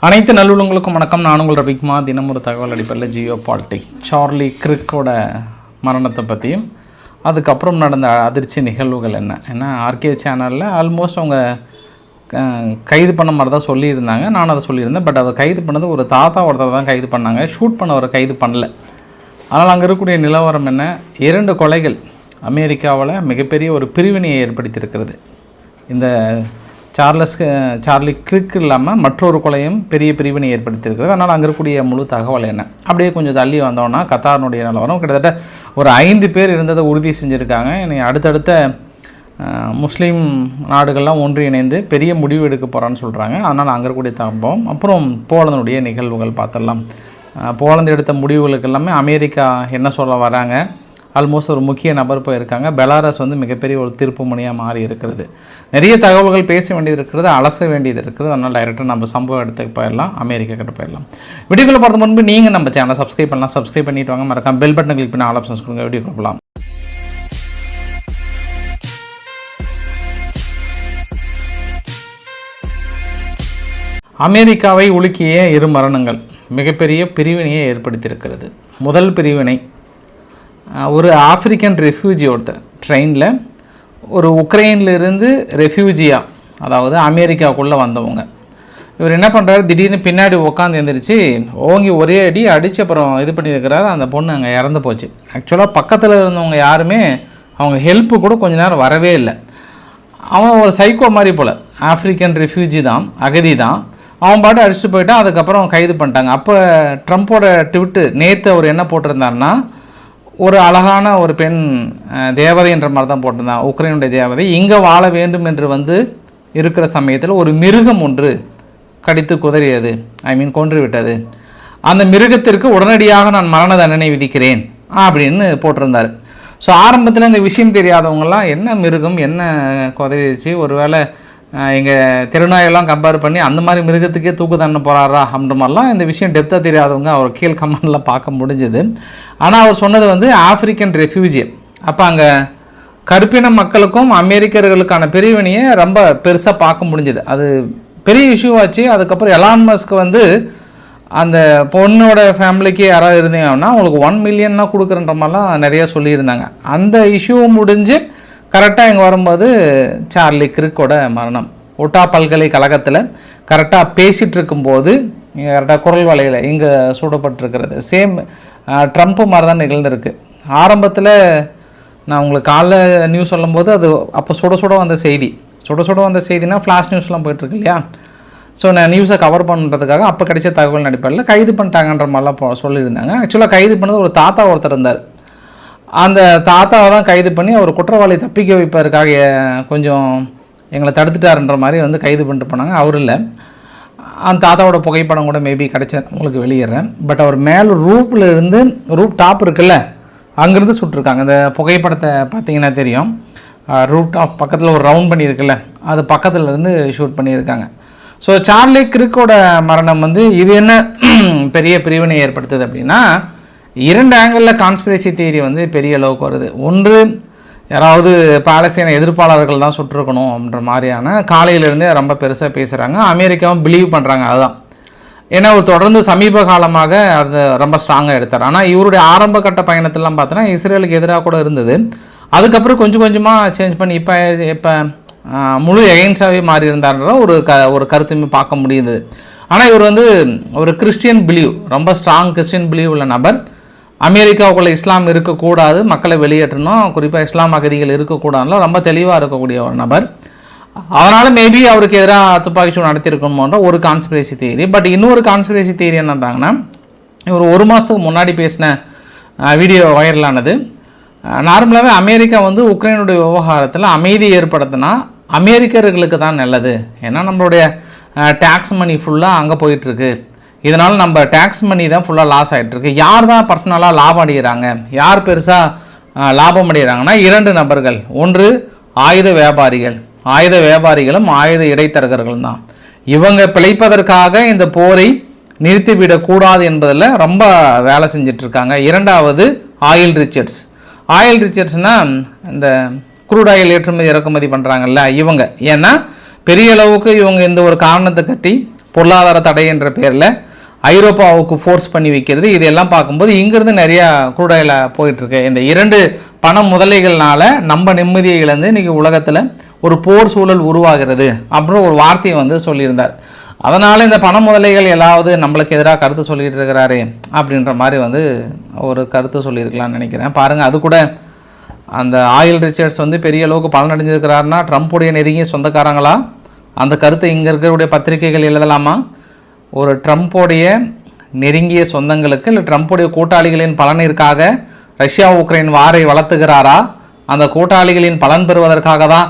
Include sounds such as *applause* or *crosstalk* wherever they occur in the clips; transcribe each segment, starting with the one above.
அனைத்து நல்லுள்ளங்களுக்கும் வணக்கம். நான் உங்கள் ரவிக்குமா தினம் ஒரு தகவல் அடிப்படையில் ஜியோ பாலிட்டிக் சார்லி கிரிக்கோட மரணத்தை பற்றியும் அதுக்கப்புறம் நடந்த அதிர்ச்சி நிகழ்வுகள் என்ன? ஏன்னா ஆர்கே சேனலில் ஆல்மோஸ்ட் அவங்க க- கைது பண்ண மாதிரி தான் சொல்லியிருந்தாங்க. நான் அதை சொல்லியிருந்தேன். பட் அதை கைது பண்ணது ஒரு தாத்தா ஒருத்தர் தான் கைது பண்ணாங்க. ஷூட் பண்ணவரை கைது பண்ணல. ஆனால் அங்கே இருக்கக்கூடிய நிலவரம் என்ன? இரண்டு கொலைகள் அமெரிக்காவில் மிகப்பெரிய ஒரு பிரிவினையை ஏற்படுத்தியிருக்கிறது. இந்த சார்லஸ் சார்லி கிரிக் இல்லாமல் மற்றொரு கொலையும் பெரிய பிரிவினை ஏற்படுத்தியிருக்கிறது. அதனால் அங்கே இருக்கக்கூடிய முழு தகவல் என்ன? அப்படியே கொஞ்சம் தள்ளி வந்தோன்னா கத்தாரினுடைய நிலவரம் கிட்டத்தட்ட ஒரு ஐந்து பேர் இருந்ததை உறுதி செஞ்சுருக்காங்க. இனி அடுத்தடுத்த முஸ்லீம் நாடுகள்லாம் ஒன்று இணைந்து பெரிய முடிவு எடுக்க போகிறான்னு சொல்கிறாங்க அதனால் அங்கே இருக்கக்கூடிய சம்பவம். அப்புறம் போலந்தனுடைய நிகழ்வுகள் பார்த்துடலாம். போலந்து எடுத்த முடிவுகளுக்கு எல்லாமே அமெரிக்கா என்ன சொல்ல வராங்க? ஆல்மோஸ்ட் ஒரு முக்கிய நபர் போயிருக்காங்க பெலாரஸ் வந்து மிகப்பெரிய ஒரு திருப்பு முனையாக மாறி இருக்கிறது. நிறைய தகவல்கள் பேச வேண்டியது இருக்கிறது அலச வேண்டியது இருக்குது. அதனால் டைரெக்டாக நம்ம சம்பவ இடத்துக்கு போயிடலாம் அமெரிக்கா கிட்ட போயிடலாம். வீடியோக்குள்ள போகிறது முன்பு நீங்கள் நம்ம சேனலை சப்ஸ்கிரைப் பண்ணலாம். சப்ஸ்கிரைப் பண்ணிட்டு வாங்க. மறக்காம பெல் பட்டன் கிளிக் பண்ணி ஆல் ஆப்ஷன்ஸ் கொடுங்க. வீடியோ கொடுக்கலாம் அமெரிக்காவை உலுக்கிய இரு மரணங்கள் மிகப்பெரிய பிரிவினையை ஏற்படுத்தியிருக்கிறது. முதல் பிரிவினை ஒரு ஆப்பிரிக்கன் ரெஃப்யூஜி ஒருத்தர் ட்ரெயினில் ஒரு உக்ரைன்லேருந்து இருந்து அதாவது அமெரிக்காவுக்குள்ளே வந்தவங்க. இவர் என்ன பண்ணுறாரு திடீர்னு பின்னாடி உட்காந்து எழுந்திரிச்சு ஓங்கி ஒரே அடி அடித்து அப்புறம் இது பண்ணியிருக்கிறாரு. அந்த பொண்ணு அங்கே இறந்து போச்சு. ஆக்சுவலாக பக்கத்தில் இருந்தவங்க யாருமே அவங்க ஹெல்ப்பு கூட கொஞ்ச நேரம் வரவே இல்லை. அவன் ஒரு சைக்கோ மாதிரி போல். ஆஃப்ரிக்கன் ரெஃப்யூஜி தான் அகதி தான். அவன் பாட்டு அடிச்சுட்டு போயிட்டான். அதுக்கப்புறம் கைது பண்ணிட்டாங்க. அப்போ ட்ரம்ப்போட ட்விட்டு நேற்று அவர் என்ன போட்டிருந்தாருன்னா ஒரு அழகான ஒரு பெண் தேவதை என்ற மாதிரி தான் போட்டிருந்தான் உக்ரைனுடைய தேவதை. இங்கே வாழ வேண்டும் என்று வந்து இருக்கிற சமயத்தில் ஒரு மிருகம் ஒன்று கடித்து குதறியது. ஐ மீன் கொன்று விட்டது அந்த மிருகத்திற்கு உடனடியாக நான் மரண தண்டனை விதிக்கிறேன் அப்படின்னு போட்டிருந்தார். ஸோ ஆரம்பத்தில் இந்த விஷயம் தெரியாதவங்கலாம் என்ன மிருகம் என்ன குதறிடுச்சு? ஒருவேளை எங்கள் திருநாயெல்லாம் கம்பேர் பண்ணி அந்த மாதிரி மிருகத்துக்கே தூக்கு தண்டனை போகிறாரா அப்படின்ற மாதிரிலாம் இந்த விஷயம் டெப்த்தாக தெரியாதவங்க அவர் கீழ் கமெண்ட்லாம் பார்க்க முடிஞ்சுது. ஆனால் அவர் சொன்னது வந்து ஆப்பிரிக்கன் ரெஃப்யூஜி அப்போ அங்கே கருப்பின மக்களுக்கும் அமெரிக்கர்களுக்கான பிரிவினையை ரொம்ப பெருசாக பார்க்க முடிஞ்சுது. அது பெரிய இஷ்யூவாச்சு அதுக்கப்புறம் எலான் மஸ்க் வந்து அந்த பொண்ணோட ஃபேமிலிக்கு யாராவது இருந்தீங்கன்னா அவங்களுக்கு ஒன் மில்லியன்னா கொடுக்குறன்ற மாதிரிலாம் நிறையா சொல்லியிருந்தாங்க. அந்த இஷ்யூ முடிஞ்சு கரெக்டாக இங்கே வரும்போது சார்லி கிரிக்கோட மரணம். ஒட்டா பல்கலைக்கழகத்தில் கரெக்டாக பேசிகிட்டு இருக்கும்போது இங்கே கரெக்டாக குரல் வலையில் இங்கே சூடப்பட்டிருக்கிறது. சேம் ட்ரம்ப்பு மாதிரி தான் நிகழ்ந்திருக்கு. ஆரம்பத்தில் நான் உங்களுக்கு காலைல நியூஸ் சொல்லும்போது அது அப்போ சுட சுட வந்த செய்தி. சுட சுட வந்த செய்தினா ஃப்ளாஷ் நியூஸ்லாம் போயிட்டுருக்கு இல்லையா? ஸோ நான் நியூஸை கவர் பண்ணுறதுக்காக அப்போ கிடைச்ச தகவல் அடிப்படையில் கைது பண்ணிட்டாங்கன்ற மாதிரிலாம் போ சொல்லியிருந்தாங்க. ஆக்சுவலாக கைது பண்ணது ஒரு தாத்தா ஒருத்தர் இருந்தார். அந்த தாத்தாவை தான் கைது பண்ணி அவர் குற்றவாளி தப்பிக்க வைப்பதற்காக கொஞ்சம் எங்களை தடுத்துட்டாருன்ற மாதிரி வந்து கைது பண்ணிட்டு போனாங்க. அவர் இல்லை. அந்த தாத்தாவோட புகைப்படம் கூட மேபி கிடைச்ச உங்களுக்கு வெளியிடுறேன். பட் அவர் மேலே ரூப்பில் இருந்து ரூப் டாப் இருக்குல்ல அங்கேருந்து சுட்டிருக்காங்க. அந்த புகைப்படத்தை பார்த்தீங்கன்னா தெரியும். ரூப் டாப் பக்கத்தில் ஒரு ரவுண்ட் பண்ணியிருக்குல்ல அது பக்கத்தில் இருந்து ஷூட் பண்ணியிருக்காங்க. ஸோ சார்லி கிரிக்கோட மரணம் வந்து இது என்ன *clears throat* பெரிய பிரிவினை ஏற்படுத்துது அப்படின்னா இரண்டு ஆங்கிளில் கான்ஸ்பிரசி தியரி வந்து பெரிய அளவுக்கு வருது. ஒன்று யாராவது பாலஸ்தீன எதிர்ப்பாளர்கள் தான் சுட்டிருக்கணும் அப்படின்ற மாதிரியான காலையிலேருந்தே ரொம்ப பெருசாக பேசுகிறாங்க அமெரிக்காவும் பிலீவ் பண்ணுறாங்க அதுதான் ஏன்னா அவர் தொடர்ந்து சமீப காலமாக அது ரொம்ப ஸ்ட்ராங்காக எடுத்தார். ஆனால் இவருடைய ஆரம்ப கட்ட பயணத்திலாம் பார்த்தோன்னா இஸ்ரேலுக்கு எதிராக கூட இருந்தது. அதுக்கப்புறம் கொஞ்சம் கொஞ்சமாக சேஞ்ச் பண்ணி இப்போ இப்போ முழு எகென்ஸ்டாகவே மாறி இருந்தார்ன்ற ஒரு க ஒரு கருத்துமே பார்க்க முடியுது ஆனால் இவர் வந்து ஒரு கிறிஸ்டியன் பிலீவ் ரொம்ப ஸ்ட்ராங் கிறிஸ்டியன் பிலீவ் உள்ள நபர். அமெரிக்காவுக்குள்ள இஸ்லாம் இருக்கக்கூடாது மக்களை வெளியேற்றணும். குறிப்பாக இஸ்லாம் அகதிகள் இருக்கக்கூடாதுல ரொம்ப தெளிவாக இருக்கக்கூடிய ஒரு நபர். அதனால் மேபி அவருக்கு எதிராக துப்பாக்கிச்சூடு நடத்தியிருக்கணுமோன்ற ஒரு கான்ஸ்பிரசி தேரி பட் இன்னொரு கான்ஸ்பிரசி தேரி என்னன்றாங்கன்னா இவர் ஒரு மாதத்துக்கு முன்னாடி பேசின வீடியோ வைரலானது. நார்மலாகவே அமெரிக்கா வந்து உக்ரைனுடைய விவகாரத்தில் அமைதி ஏற்படுத்தினா அமெரிக்கர்களுக்கு தான் நல்லது. ஏன்னா நம்மளுடைய டேக்ஸ் மணி ஃபுல்லாக அங்கே போயிட்டுருக்கு இதனால் நம்ம டேக்ஸ் மணி தான் ஃபுல்லாக லாஸ் ஆகிட்டுருக்கு யார் தான் பர்சனலாக லாபம் அடைகிறாங்க? யார் பெருசாக லாபம் அடைகிறாங்கன்னா இரண்டு நபர்கள். ஒன்று ஆயுத வியாபாரிகள். ஆயுத வியாபாரிகளும் ஆயுத இடைத்தரகர்களும் தான். இவங்க பிழைப்பதற்காக இந்த போரை நிறுத்திவிடக்கூடாது என்பதில் ரொம்ப வேலை செஞ்சிட்ருக்காங்க இரண்டாவது ஆயில் ரிச்சர்ட்ஸ் ஆயில் ரிச்சர்ட்ஸ்னால் இந்த குரூட் ஆயில் ஏற்றுமதி இறக்குமதி பண்ணுறாங்கல்ல இவங்க. ஏன்னா பெரிய அளவுக்கு இவங்க இந்த ஒரு காரணத்தை கட்டி பொருளாதார தடை என்ற பேரில் ஐரோப்பாவுக்கு ஃபோர்ஸ் பண்ணி வைக்கிறது இதெல்லாம் பார்க்கும்போது இங்கிருந்து நிறையா குரூடாயில் போயிட்டுருக்கு. இந்த இரண்டு பண முதலைகள்னால நம்ம நிம்மதியை இழந்து இன்றைக்கி உலகத்தில் ஒரு போர் சூழல் உருவாகிறது அப்படின்னு ஒரு வார்த்தையை வந்து சொல்லியிருந்தார். அதனால் இந்த பண முதலைகள் ஏதாவது நம்மளுக்கு எதிராக கருத்து சொல்லிகிட்டு இருக்கிறாரு அப்படின்ற மாதிரி வந்து ஒரு கருத்து சொல்லியிருக்கலாம்னு நினைக்கிறேன். பாருங்கள் அது கூட அந்த ஆயில் ரிச்சர்ட்ஸ் வந்து பெரிய அளவுக்கு பலனடைஞ்சிருக்கிறாருன்னா ட்ரம்ப்புடைய நெருங்கிய சொந்தக்காரங்களா? அந்த கருத்தை இங்கே இருக்கிறவுடைய பத்திரிகைகள் எழுதலாமா? ஒரு ட்ரம்ப்போடைய நெருங்கிய சொந்தங்களுக்கு இல்லை ட்ரம்ப்புடைய கூட்டாளிகளின் பலனிற்காக ரஷ்யா உக்ரைன் வாரை வளர்த்துகிறாரா? அந்த கூட்டாளிகளின் பலன் பெறுவதற்காக தான்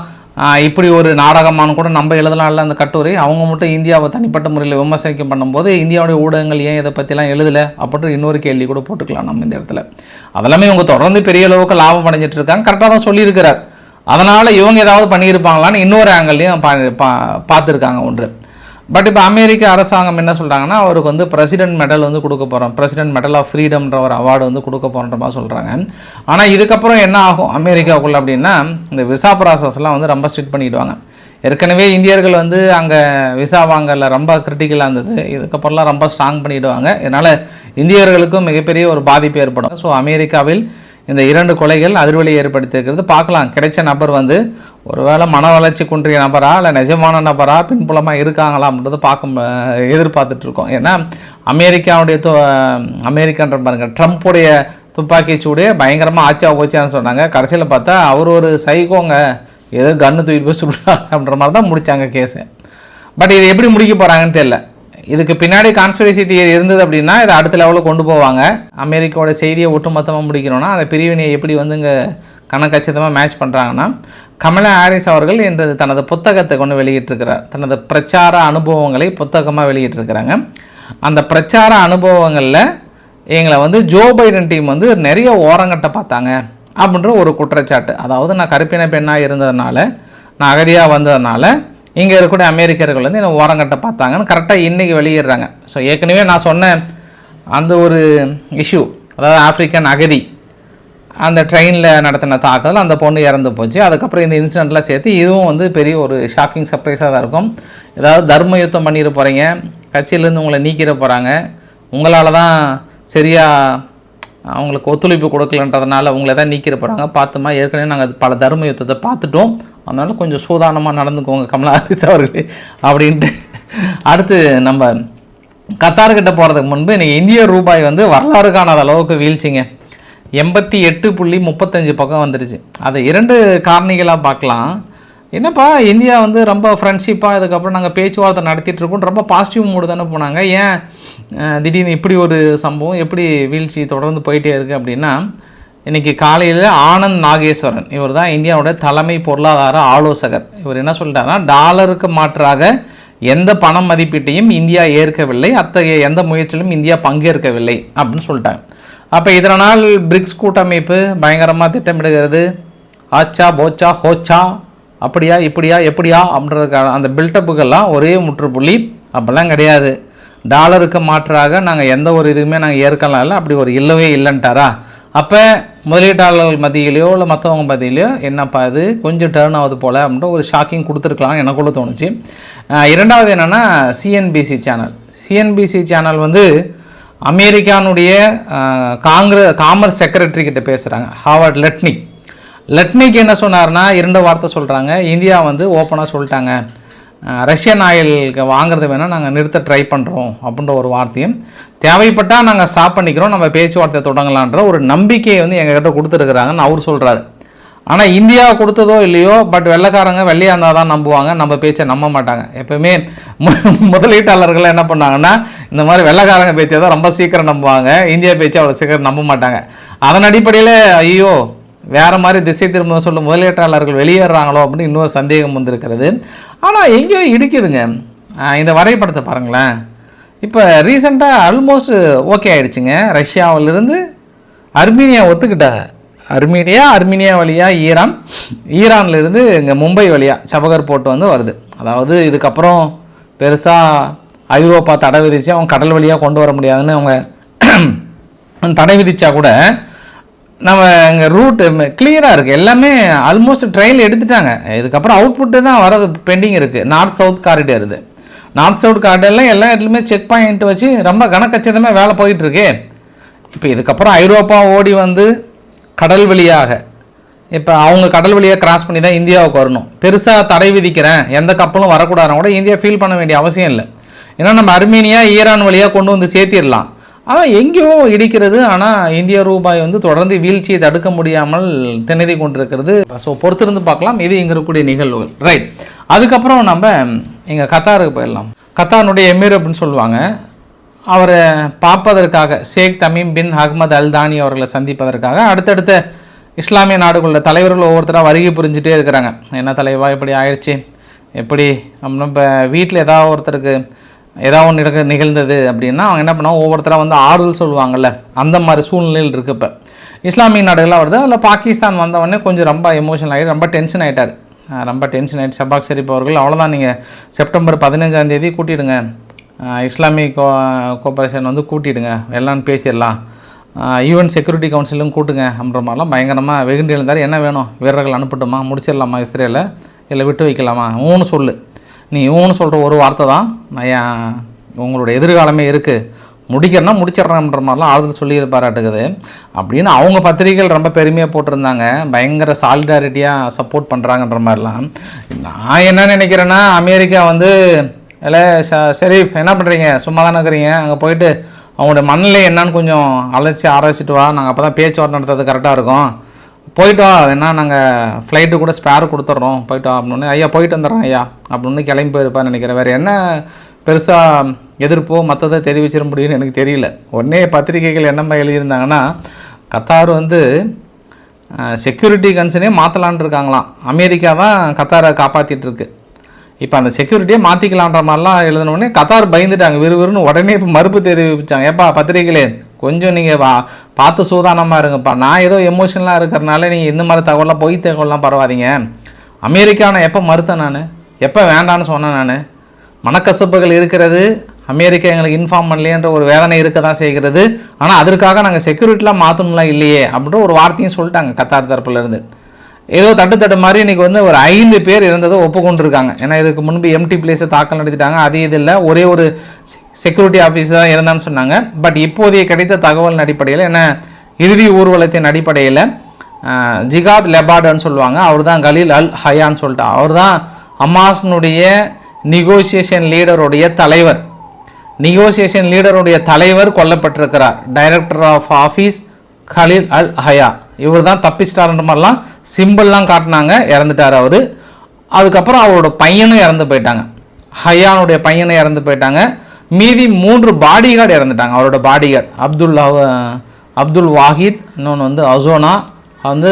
இப்படி ஒரு நாடகமானு கூட நம்ம எழுதலாம்ல அந்த கட்டுரை. அவங்க மட்டும் இந்தியாவை தனிப்பட்ட முறையில் விமர்சனம் பண்ணும்போது இந்தியாவுடைய ஊடகங்கள் ஏன் இதை பற்றிலாம் எழுதலை அப்படின்னு இன்னொரு கேள்வி கூட போட்டுக்கலாம் நம்ம இந்த இடத்துல. அதெல்லாமே இவங்க தொடர்ந்து பெரிய அளவுக்கு லாபம் அடைஞ்சிட்டு இருக்காங்க. கரெக்டாக தான் சொல்லியிருக்கிறார். அதனால் இவங்க ஏதாவது பண்ணியிருப்பாங்களான்னு இன்னொரு ஆங்கிள்லையும் பா பார்த்துருக்காங்க ஒன்று. பட் இப்போ அமெரிக்க அரசாங்கம் என்ன சொல்கிறாங்கன்னா அவருக்கு வந்து பிரசிடென்ட் மெடல் வந்து கொடுக்க போகிறோம் பிரசிடென்ட் மெடல் ஆஃப் ஃப்ரீடம்ன்ற ஒரு அவார்டு வந்து கொடுக்க போகிறன்ற மாதிரி சொல்கிறாங்க ஆனால் இதுக்கப்புறம் என்ன ஆகும்? அமெரிக்காவுக்குள்ள அப்படின்னா இந்த விசா ப்ராசஸ்லாம் வந்து ரொம்ப ஸ்ட்ரிக்ட் பண்ணிடுவாங்க ஏற்கனவே இந்தியர்கள் வந்து அங்கே விசா வாங்கல ரொம்ப கிரிட்டிக்கலாக இருந்தது. இதுக்கப்புறம்லாம் ரொம்ப ஸ்ட்ராங் பண்ணிடுவாங்க இதனால் இந்தியர்களுக்கும் மிகப்பெரிய ஒரு பாதிப்பு ஏற்படும். ஸோ அமெரிக்காவில் இந்த இரண்டு கொலைகள் அதிர்வலி ஏற்படுத்தியிருக்கிறது. பார்க்கலாம். கிடைச்ச நபர் வந்து ஒருவேளை மன வளர்ச்சி குன்றிய நபரா இல்லை நிஜமான நபரா பின்புலமாக இருக்காங்களா அப்படின்றத பார்க்க எதிர்பார்த்துட்ருக்கோம் ஏன்னா அமெரிக்காவுடைய து அமெரிக்கான்ற பாருங்க ட்ரம்ப்புடைய துப்பாக்கி சூடு பயங்கரமாக ஆச்சா போச்சான்னு சொன்னாங்க. கடைசியில் பார்த்தா அவர் ஒரு சைகோங்க. ஏதோ கன்று தூக்கிட்டு போய் சுடுறாங்க அப்படின்ற மாதிரி தான் முடித்தாங்க கேஸை. பட் இது எப்படி முடிக்க போகிறாங்கன்னு தெரியல. இதுக்கு பின்னாடி கான்ஸ்பிரசி தியரி இருந்தது அப்படின்னா இதை அடுத்த லெவலில் கொண்டு போவாங்க. அமெரிக்காவோட செய்தியை ஒட்டுமொத்தமாக முடிக்கணும்னா அந்த பிரிவினையை எப்படி வந்து இங்கே கணக்கச்சிதமாக மேட்ச் பண்ணுறாங்கன்னா கமலா ஹாரிஸ் அவர்கள் இன்று தனது புத்தகத்தை கொண்டு வெளியிட்டிருக்கிறார். தனது பிரச்சார அனுபவங்களை புத்தகமாக வெளியிட்டிருக்கிறாங்க. அந்த பிரச்சார அனுபவங்களில் எங்களை வந்து ஜோ பைடன் டீம் வந்து நிறைய ஓரங்கட்ட பார்த்தாங்க அப்படின்ற ஒரு குற்றச்சாட்டு. அதாவது நான் கருப்பின பெண்ணாக இருந்ததுனால நான் அகதியாக வந்ததுனால இங்கே இருக்கக்கூடிய அமெரிக்கர்கள் வந்து என்னை ஓரங்கட்ட பார்த்தாங்கன்னு கரெக்டாக இன்றைக்கி வெளியிடுறாங்க. ஸோ ஏற்கனவே நான் சொன்ன அந்த ஒரு இஷ்யூ அதாவது ஆப்பிரிக்கன் அகதி அந்த ட்ரெயினில் நடத்தின தாக்குதல் அந்த பொண்ணு இறந்து போச்சு. அதுக்கப்புறம் இந்த இன்சிடெண்ட்லாம் சேர்த்து இதுவும் வந்து பெரிய ஒரு ஷாக்கிங் சர்ப்ரைஸாக தான் இருக்கும். ஏதாவது தர்ம யுத்தம் பண்ணிட போகிறீங்க கட்சியிலேருந்து உங்களை நீக்கிட போகிறாங்க உங்களால் தான் சரியாக அவங்களுக்கு ஒத்துழைப்பு கொடுக்கலன்றதுனால உங்களை தான் நீக்கிற போகிறாங்க பார்த்துமா ஏற்கனவே நாங்கள் பல தர்ம யுத்தத்தை பார்த்துட்டோம். அதனால் கொஞ்சம் சூதானமாக நடந்துக்கோங்க கமலா ஹாரிஸ் அவர்களே அப்படின்ட்டு. அடுத்து நம்ம கத்தார்கிட்ட போகிறதுக்கு முன்பு இன்னைக்கு இந்திய ரூபாய் வந்து வரலாறு காணாத அளவுக்கு வீழ்ச்சிங்க. எண்பத்தி எட்டு புள்ளி முப்பத்தஞ்சு பக்கம் வந்துருச்சு. அதை இரண்டு காரணிகளாக பார்க்கலாம். என்னப்பா இந்தியா வந்து ரொம்ப ஃப்ரெண்ட்ஷிப்பாக இதுக்கப்புறம் நாங்கள் பேச்சுவார்த்தை நடத்திட்டு இருக்கோம் ரொம்ப பாசிட்டிவ் மூடு தானே போனாங்க. ஏன் திடீர்னு இப்படி ஒரு சம்பவம் எப்படி வீழ்ச்சி தொடர்ந்து போயிட்டே இருக்குது அப்படின்னா இன்றைக்கி காலையில் ஆனந்த் நாகேஸ்வரன் இவர் தான் இந்தியாவோட தலைமை பொருளாதார ஆலோசகர். இவர் என்ன சொல்லிட்டாருன்னா டாலருக்கு மாற்றாக எந்த பண மதிப்பீட்டையும் இந்தியா ஏற்கவில்லை அத்தகைய எந்த முயற்சியிலும் இந்தியா பங்கேற்கவில்லை அப்படின்னு சொல்லிட்டாங்க. அப்போ இதனால் பிரிக்ஸ் கூட்டமைப்பு பயங்கரமாக திட்டமிடுகிறது. ஆச்சா போச்சா ஹோச்சா அப்படியா இப்படியா எப்படியா அப்படின்றதுக்கான அந்த பில்டப்புகள்லாம் ஒரே முற்றுப்புள்ளி அப்போல்லாம் கிடையாது. டாலருக்கு மாற்றாக நாங்கள் எந்த ஒரு இதுவுமே நாங்கள் ஏற்கலாம் இல்லை அப்படி ஒரு இல்லவே இல்லைன்ட்டாரா? அப்போ முதலீட்டாளர்கள் மத்தியிலையோ இல்லை மற்றவங்க மத்தியிலையோ என்னப்பா இது? கொஞ்சம் டேர்ன் ஆகுது போல் அப்படின்ற ஒரு ஷாக்கிங் கொடுத்துருக்கலாம் எனக்குள்ள தோணுச்சு. இரண்டாவது என்னென்னா சிஎன்பிசி சேனல் சிஎன்பிசி சேனல் வந்து அமெரிக்கானுடைய காங்கிரஸ் காமர்ஸ் செக்ரட்டரி கிட்ட பேசுகிறாங்க ஹாவர்ட் லெட்னிக். லெட்னிக் என்ன சொன்னார்னா இரண்டு வார்த்தை சொல்கிறாங்க இந்தியா வந்து ஓப்பனாக சொல்லிட்டாங்க. ரஷ்யன் ஆயில் வாங்குறது வேணால் நாங்கள் நிறுத்த ட்ரை பண்ணுறோம் அப்படின்ற ஒரு வார்த்தையும். தேவைப்பட்டால் நாங்கள் ஸ்டாப் பண்ணிக்கிறோம் நம்ம பேச்சுவார்த்தை தொடங்கலான்ற ஒரு நம்பிக்கையை வந்து எங்ககிட்ட கொடுத்துருக்குறாங்கன்னு அவர் சொல்கிறாரு ஆனால் இந்தியா கொடுத்ததோ இல்லையோ பட் வெள்ளைக்காரங்க வெள்ளையாக இருந்தால் தான் நம்புவாங்க நம்ம பேச்சை நம்ப மாட்டாங்க. எப்பவுமே மு- முதலீட்டாளர்கள் என்ன பண்ணாங்கன்னா இந்த மாதிரி வெள்ளைக்காரங்க பேச்சை தான் ரொம்ப சீக்கிரம் நம்புவாங்க இந்தியா பேச்சை அவ்வளோ சீக்கிரம் நம்ப மாட்டாங்க. அதன் அடிப்படையில் ஐயோ வேறு மாதிரி திசை திரும்ப சொல்லும் முதலீட்டாளர்கள் வெளியேறாங்களோ அப்படின்னு இன்னொரு சந்தேகம் வந்திருக்கிறது. ஆனால் எங்கேயோ இடிக்குதுங்க. இந்த வரைபடத்தை பாருங்களேன். இப்போ ரீசெண்டாக ஆல்மோஸ்ட் ஓகே ஆயிடுச்சுங்க. ரஷ்யாவிலிருந்து அர்மீனியா ஒத்துக்கிட்டாங்க. அர்மீனியா அர்மீனியா வழியாக ஈரான். ஈரான்லேருந்து இங்கே மும்பை வழியாக சபகர் போட்டு வந்து வருது. அதாவது இதுக்கப்புறம் பெருசாக ஐரோப்பா தடை விதிச்சு அவங்க கடல் வழியாக கொண்டு வர முடியாதுன்னு அவங்க தடை விதித்தா கூட நம்ம இங்கே ரூட்டு கிளியராக இருக்குது எல்லாமே ஆல்மோஸ்ட் ட்ரெயின் எடுத்துட்டாங்க. இதுக்கப்புறம் அவுட்புட்டு தான் வரது பெண்டிங் இருக்குது நார்த் சவுத் காரிடர் இது. நார்த் சவுத் காரிடர்லாம் எல்லா இடத்துலையுமே செக் பாயிண்ட் வச்சு ரொம்ப கனக்கச்சிதமாக வேலை போயிட்டுருக்கு இப்போ இதுக்கப்புறம் ஐரோப்பா ஓடி வந்து கடல் வழியாக இப்போ அவங்க கடல் வழியாக கிராஸ் பண்ணி தான் இந்தியாவுக்கு வரணும். பெருசாக தடை விதிக்கிறேன். எந்த கப்பலும் வரக்கூடாதுன்னா கூட இந்தியா ஃபீல் பண்ண வேண்டிய அவசியம் இல்லை. ஏன்னா நம்ம அர்மீனியா ஈரான் வழியாக கொண்டு வந்து சேர்த்திடலாம். ஆனால் எங்கேயோ இடிக்கிறது. ஆனால் இந்திய ரூபாய் வந்து தொடர்ந்து வீழ்ச்சியை தடுக்க முடியாமல் திணறி கொண்டிருக்கிறது. ஸோ பொறுத்திருந்து பார்க்கலாம். இது இங்கே இருக்கக்கூடிய நிகழ்வுகள். ரைட் அதுக்கப்புறம் நம்ம இங்கே கத்தாருக்கு போயிடலாம். கத்தாருடைய எமீர் அப்படின்னு சொல்லுவாங்க. அவரை பார்ப்பதற்காக Sheikh Tamim bin Ahmad Al Thani அவர்களை சந்திப்பதற்காக அடுத்தடுத்த இஸ்லாமிய நாடுகளில் தலைவர்கள் ஒவ்வொருத்தராக வருகை புரிஞ்சுட்டே இருக்கிறாங்க. என்ன தலைவா இப்படி ஆயிடுச்சு? எப்படி? நம்ம இப்போ வீட்டில் ஏதாவது ஒருத்தருக்கு ஏதாவது ஒன்று நிக நிகழ்ந்தது அப்படின்னா அவங்க என்ன பண்ணுவாங்க ஒவ்வொருத்தராக வந்து ஆறுதல் சொல்லுவாங்கள்ல அந்த மாதிரி சூழ்நிலையில் இருக்கு இப்போ. இஸ்லாமிய நாடுகள்லாம் வருது அதில் பாகிஸ்தான் வந்தவொடனே கொஞ்சம் ரொம்ப எமோஷனல் ஆகி ரொம்ப டென்ஷன் ஆகிட்டார் ரொம்ப டென்ஷன் ஆகிட்டு ஷபாக் ஷெரீப் அவர்கள் அவ்வளோதான் நீங்கள் செப்டம்பர் பதினஞ்சாம் தேதி கூட்டிடுங்க. ஆஹ் இஸ்லாமிக் கோ கோஆபரேஷன் வந்து கூட்டிடுங்க எல்லாம் பேசிடலாம். யூஎன் செக்யூரிட்டி கவுன்சிலும் கூட்டுங்க அப்படின்ற மாதிரிலாம் பயங்கரமாக வெகுண்டு எழுந்தார். என்ன வேணும்? வீரர்கள் அனுப்பட்டுமா? முடிச்சிடலாமா இஸ்ரேலில் இல்லை விட்டு வைக்கலாமா? ஊன்னு சொல்லு. நீ இவங்கன்னு சொல்கிற ஒரு வார்த்தை தான் நான் என் உங்களோட எதிர்காலமே இருக்குது முடிக்கிறேன்னா முடிச்சிடுறேன்ற மாதிரிலாம் ஆறுதல் சொல்லி பாராட்டுக்குது. அப்படின்னு அவங்க பத்திரிகைகள் ரொம்ப பெருமையாக போட்டிருந்தாங்க. பயங்கர சாலிடாரிட்டியாக சப்போர்ட் பண்ணுறாங்கன்ற மாதிரிலாம். நான் என்ன நினைக்கிறேன்னா அமெரிக்கா வந்து இல்லை ச- சரி என்ன பண்ணுறீங்க சும்மா தானே இருக்கிறீங்க. அங்கே போயிட்டு அவங்களோட மண்ணில் என்னன்னு கொஞ்சம் அழைச்சி ஆராய்ச்சிட்டு வா. நாங்கள் அப்போ தான் பேச்சுவார்த்தை நடத்துறது கரெக்டாக இருக்கும். போயிட்டு வா வேணா நாங்கள் ஃப்ளைட்டு கூட ஸ்பேர் கொடுத்துட்றோம் போயிட்டு வா அப்படின்னு ஐயா போயிட்டு வந்துடுறோம் ஐயா அப்படின்னு கிளம்பி போயிருப்பான்னு நினைக்கிறேன். வேறு என்ன பெருசாக எதிர்ப்போ மற்றதை தெரிவிச்சிட முடியும்னு எனக்கு தெரியல. உடனே பத்திரிகைகள் என்னம்மா எழுதியிருந்தாங்கன்னா கத்தார் வந்து செக்யூரிட்டி கன்சர்னே மாற்றலான் இருக்காங்களாம். அமெரிக்கா தான் கத்தாரை காப்பாற்றிட்டுருக்கு இப்போ அந்த செக்யூரிட்டியை மாற்றிக்கலான்ற மாதிரிலாம் எழுதினோடனே கத்தார் பயந்துட்டாங்க விறுவிறுன்னு உடனே இப்போ மறுப்பு தெரிவிச்சாங்க. ஏப்பா பத்திரிகைகளே கொஞ்சம் நீங்கள் வா பார்த்து சூதானமாக இருங்கப்பா. நான் ஏதோ எமோஷனலாக இருக்கிறனால நீங்கள் இந்த மாதிரி தகவலாம் பொய் தகவலாம் பரவாதீங்க. அமெரிக்கா நான் எப்போ மறுத்தேன் நான்? எப்போ வேண்டான்னு சொன்னேன் நான்? மனக்கசப்புகள் இருக்கிறது அமெரிக்கா எங்களுக்கு இன்ஃபார்ம் பண்ணலையன்ற ஒரு வேதனை இருக்க தான் செய்கிறது. ஆனால் அதற்காக நாங்கள் செக்யூரிட்டிலாம் மாற்றணும்லாம் இல்லையே அப்படின்ற ஒரு வார்த்தையும் சொல்லிட்டாங்க கத்தார் தரப்புலேருந்து. ஏதோ தட்டு தட்டு மாதிரி இன்னைக்கு வந்து ஒரு ஐந்து பேர் இருந்ததை ஒப்புக்கொண்டிருக்காங்க. ஏன்னா இதுக்கு முன்பு எம்டி பிளேஸை தாக்கல் நடத்திட்டாங்க. அது இது இல்லை ஒரே ஒரு செக்யூரிட்டி ஆஃபீஸராக இருந்தான்னு சொன்னாங்க. பட் இப்போதைய கிடைத்த தகவலின் அடிப்படையில் என்ன? இறுதி ஊர்வலத்தின் அடிப்படையில் ஜிகாத் லெபார்டுன்னு சொல்லுவாங்க. அவர் தான் கலீல் அல் ஹயான்னு சொல்லிட்டு அவர் தான் ஹமாஸினுடைய நிகோசியேஷன் லீடருடைய தலைவர். நிகோசியேஷன் லீடருடைய தலைவர் கொல்லப்பட்டிருக்கிறார். Director of office Khalil al Hayya. இவர் தான் தப்பிச்சிட்டாருன்ற மாதிரிலாம் சிம்பிள்லாம் காட்டினாங்க. இறந்துட்டார் அவர். அதுக்கப்புறம் அவரோட பையனும் இறந்து போயிட்டாங்க. ஹயானுடைய பையனும் இறந்து போயிட்டாங்க. மீதி மூன்று பாடிகார்டு இறந்துட்டாங்க. அவரோட பாடிகார்டு அப்துல் அப்துல் வாஹித் இன்னொன்று வந்து அசோனா வந்து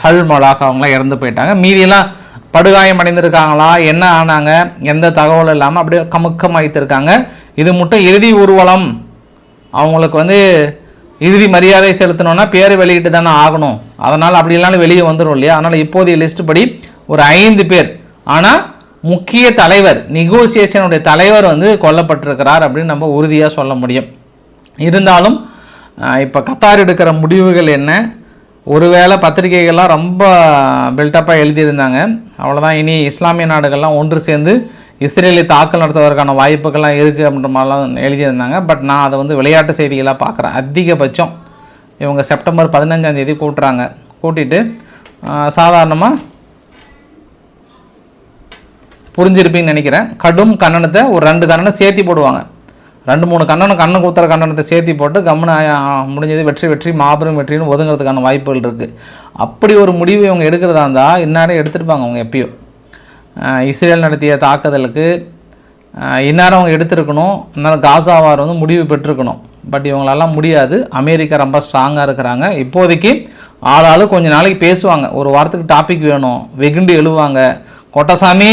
ஹல் மலாக் அவங்களாம் இறந்து போயிட்டாங்க. மீதியெல்லாம் படுகாயம் அடைந்திருக்காங்களா? என்ன ஆனாங்க? எந்த தகவலும் இல்லாமல் அப்படியே கமுக்கம் வைத்திருக்காங்க இது மட்டும் இறுதி ஊர்வலம். அவங்களுக்கு வந்து இறுதி மரியாதை செலுத்தணும்னா பேர் வெளியிட்டு தானே ஆகணும். அதனால் அப்படி இல்லைனாலும் வெளியே வந்துடும் இல்லையா? அதனால் இப்போதைய லிஸ்ட் படி ஒரு ஐந்து பேர். ஆனால் முக்கிய தலைவர் நெகோசியேஷனுடைய தலைவர் வந்து கொல்லப்பட்டிருக்கிறார் அப்படின்னு நம்ம உறுதியாக சொல்ல முடியும். இருந்தாலும் இப்போ கத்தார் எடுக்கிற முடிவுகள் என்ன? ஒருவேளை பத்திரிகைகள்லாம் ரொம்ப பில்டப்பாக எழுதியிருந்தாங்க. அவ்வளோதான் இனி இஸ்லாமிய நாடுகள்லாம் ஒன்று சேர்ந்து இஸ்ரேலை தாக்கல் நடத்துவதற்கான வாய்ப்புகள்லாம் இருக்குது அப்படின்ற மாதிரிலாம் எழுதியிருந்தாங்க. பட் நான் அதை வந்து விளையாட்டு செய்திகளாக பார்க்குறேன். அதிகபட்சம் இவங்க செப்டம்பர் பதினஞ்சாந்தேதி கூட்டுறாங்க. கூட்டிட்டு சாதாரணமாக புரிஞ்சிருப்பீங்கன்னு நினைக்கிறேன். கடும் கன்னனத்தை ஒரு ரெண்டு கன்னனை சேர்த்தி போடுவாங்க. ரெண்டு மூணு கண்ணனும் கண்ணன் குத்துற கண்ணனத்தை சேர்த்தி போட்டு கம்முன்னு முடிஞ்சது வெற்றி வெற்றி மாபெரும் வெற்றின்னு ஒதுங்கிறதுக்கான வாய்ப்புகள் இருக்குது அப்படி ஒரு முடிவு இவங்க எடுக்கிறதா இருந்தால் இந்நேரம் எடுத்திருப்பாங்க அவங்க எப்பயோ. இஸ்ரேல் நடத்திய தாக்குதலுக்கு இந்நேரம் அவங்க எடுத்திருக்கணும். இந்நேரம் காசாவார் வந்து முடிவு பெற்றிருக்கணும். பட் இவங்களாலாம் முடியாது. அமெரிக்கா ரொம்ப ஸ்ட்ராங்காக இருக்கிறாங்க. இப்போதைக்கு ஆளாளு கொஞ்ச நாளைக்கு பேசுவாங்க. ஒரு வாரத்துக்கு டாபிக் வேணும். வெகுண்டு எழுவாங்க. கொட்டசாமி!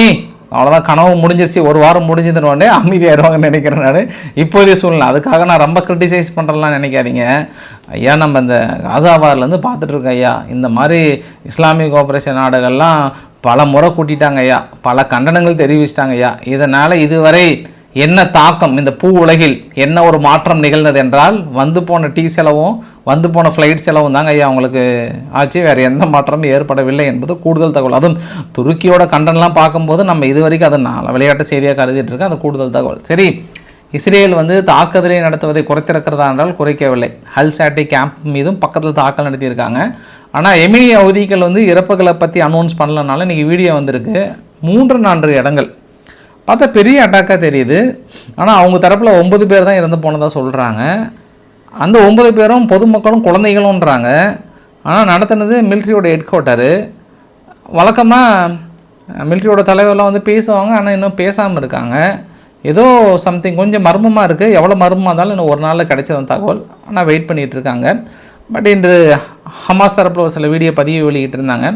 அவ்வளோதான் கனவு முடிஞ்சிருச்சு ஒரு வாரம் முடிஞ்சதுன்னு உடனே நினைக்கிறேன் நான். இப்போதைய சூழ்நிலை. அதுக்காக நான் ரொம்ப கிரிட்டிசைஸ் பண்ணுறலாம் நினைக்காதீங்க. ஐயா நம்ம இந்த காசாபார்லேருந்து பார்த்துட்ருக்கோம் ஐயா. இந்த மாதிரி இஸ்லாமிய கோஆப்ரேஷன் நாடுகள்லாம் பல முறை கூட்டிட்டாங்க ஐயா. பல கண்டனங்கள் தெரிவிச்சிட்டாங்க ஐயா. இதனால் இதுவரை என்ன தாக்கம்? இந்த பூ உலகில் என்ன ஒரு மாற்றம் நிகழ்ந்தது என்றால் வந்து போன டீ செலவும் வந்து போன ஃப்ளைட் செலவும் தாங்க ஐயா அவங்களுக்கு ஆச்சு. வேறு எந்த மாற்றமும் ஏற்படவில்லை என்பது கூடுதல் தகவல். அதுவும் துருக்கியோட கண்டனெலாம் பார்க்கும்போது நம்ம இது வரைக்கும் அதை நான் விளையாட்டு செய்தியாக கருதிட்டு இருக்கேன். அது கூடுதல் தகவல். சரி இஸ்ரேல் வந்து தாக்குதலை நடத்துவதை குறைத்திருக்கிறதா என்றால் குறைக்கவில்லை. ஹல் சாட்டி கேம்ப் மீதும் பக்கத்தில் தாக்கல் நடத்தியிருக்காங்க. ஆனால் எமினி அவதிகள் வந்து இறப்புகளை பற்றி அனௌன்ஸ் பண்ணலனால இன்றைக்கி வீடியோ வந்திருக்கு. மூன்று நான்கு இடங்கள். பார்த்தா பெரிய அட்டாக்காக தெரியுது. ஆனால் அவங்க தரப்பில் ஒன்பது பேர் தான் இறந்து போனதாக சொல்கிறாங்க அந்த ஒன்பது பேரும் பொதுமக்களும் குழந்தைகளும்ன்றாங்க. ஆனால் நடத்தினது மிலிட்ரியோட ஹெட் குவார்ட்டரு வழக்கமாக மிலிட்ரியோட தலைவர்லாம் வந்து பேசுவாங்க ஆனால் இன்னும் பேசாமல் இருக்காங்க. ஏதோ சம்திங் கொஞ்சம் மர்மமாக இருக்குது எவ்வளோ மர்மமாக இருந்தாலும் இன்னும் ஒரு நாளில் கிடைச்சதான் தகவல். ஆனால் வெயிட் பண்ணிகிட்டு இருக்காங்க. பட் இன்று ஹமாஸ் தரப்பில் ஒரு சில வீடியோ பதிவு வெளியிட்டிருந்தாங்க.